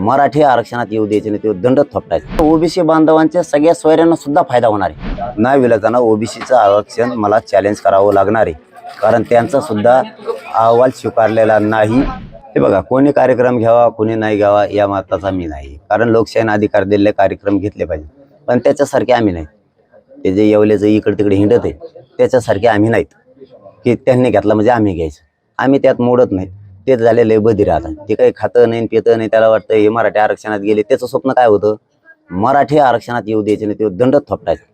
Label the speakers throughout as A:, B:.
A: मराठी आरक्षणात येऊ द्यायचे नाही ते दंड थोपटायचे. ओबीसी बांधवांच्या सगळ्या सोयऱ्यांना सुद्धा फायदा होणार आहे. नाही विलताना ओबीसीचं आरक्षण मला चॅलेंज करावं लागणार आहे. कारण त्यांचा सुद्धा अहवाल स्वीकारलेला नाही. हे बघा कोणी कार्यक्रम घ्यावा कोणी नाही घ्यावा या मताचा मी नाही. कारण लोकशाहीने अधिकार दिलेले कार्यक्रम घेतले पाहिजे. पण त्याच्यासारखे आम्ही नाही. ते जे येवल्याचं इकडे तिकडे हिंडत आहे त्याच्यासारखे आम्ही नाहीत. की त्यांनी घेतला म्हणजे आम्ही घ्यायचं. आम्ही त्यात मोडत नाही तेच झालेले बधी राहतात ते काही खातं नाही पितं नाही त्याला वाटतं हे मराठी आरक्षणात गेले त्याचं स्वप्न काय होतं? मराठी आरक्षणात येऊ द्यायचे नाही ते दंड थोपटायचं.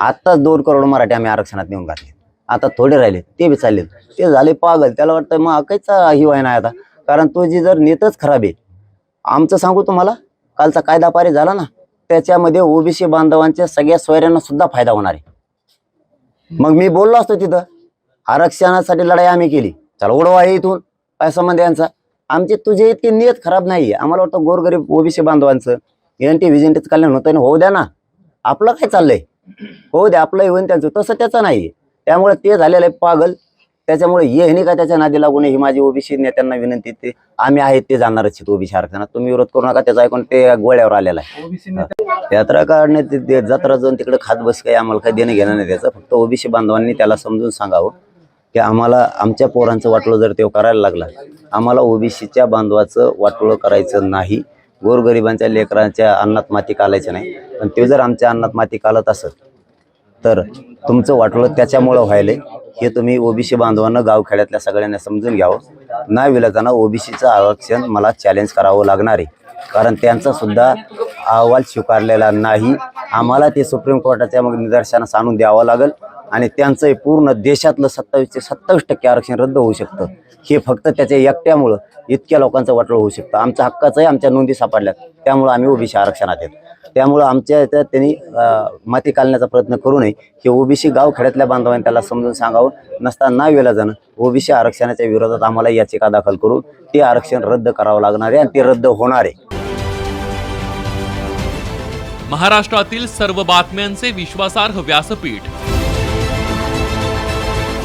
A: आत्ताच दोन करोड मराठी आम्ही आरक्षणात नेऊन घातले. आता थोडे राहिले ते बी चालले. ते झाले पागल त्याला वाटतं मग काहीच ही वाय नाही आता. कारण तुझी जर नेतच खराब आहे आमचं सांगू तुम्हाला कालचा कायदा पारित झाला ना त्याच्यामध्ये ओबीसी बांधवांच्या सगळ्या सोयऱ्यांना सुद्धा फायदा होणार आहे. मग मी बोललो असतो तिथं आरक्षणासाठी लढाई आम्ही केली. चला उडवा इथून. संबंध यांचा. आमची तुझी इतकी नियत खराब नाहीये. आम्हाला वाटतं गोरगरीब ओबीसी बांधवांचं एन टी व्हिजंटीचं कल्याण होतं होऊ द्या ना. आपलं काय चाललंय? होऊ द्या आपलं येऊन त्यांचं. तसं त्याचं नाहीये. त्यामुळे ते झालेलं आहे पागल. त्याच्यामुळे ये नाही का त्याच्या नादी लागू नये ही माझी ओबीसी नेत्यांना विनंती ते आम्ही आहेत ते जाणारच ओबीसी आरक्षणात. तुम्ही विरोध करू नका त्याचं ऐकून ते गोळ्यावर आलेला आहे. यात्रा काढणे ते ते जत्रा जाऊन तिकडे खात बस काही आम्हाला काही देणं घेणं नाही त्याचं. फक्त ओबीसी बांधवांनी त्याला समजून सांगावं. की आम्हाला आमच्या पोरांचं वाटलं जर तो करायला लागला आम्हाला ओबीसीच्या बांधवाचं वाटोळं करायचं नाही. गोरगरिबांच्या लेकरांच्या अन्नात माती कालायचं नाही. पण ते जर आमच्या अन्नात माती कालत असत तर तुमचं वाटोळं त्याच्यामुळं व्हायलंय. हे तुम्ही ओबीसी बांधवांना गावखेड्यातल्या सगळ्यांना समजून घ्यावं. नाही विलाजानं ओबीसीचं आरक्षण मला चॅलेंज करावं लागणार आहे. कारण त्यांचा सुद्धा अहवाल स्वीकारलेला नाही. आम्हाला ते सुप्रीम कोर्टाच्या मग निदर्शनास आणून द्यावं लागेल. आणि त्यांचंही पूर्ण देशातलं सत्तावीस ते सत्तावीस टक्के आरक्षण रद्द होऊ शकतं. हे फक्त त्याच्या एकट्यामुळं इतक्या लोकांचं वाटोळं होऊ शकतं. आमच्या हक्काचंही आमच्या नोंदी सापडल्यात. त्यामुळं आम्ही ओबीसी आरक्षणात येत त्यामुळं आमच्या इथं त्यांनी माती काढण्याचा प्रयत्न करू नये. हे ओबीसी गावखेड्यातल्या बांधवांनी त्याला समजून सांगावं. नसताना ना वेला जाणं. ओबीसी आरक्षणाच्या विरोधात आम्हाला याचिका दाखल करून ते आरक्षण रद्द करावं लागणार आहे आणि ते रद्द होणार आहे.
B: महाराष्ट्रातील सर्व बातम्यांचे विश्वासार्ह व्यासपीठ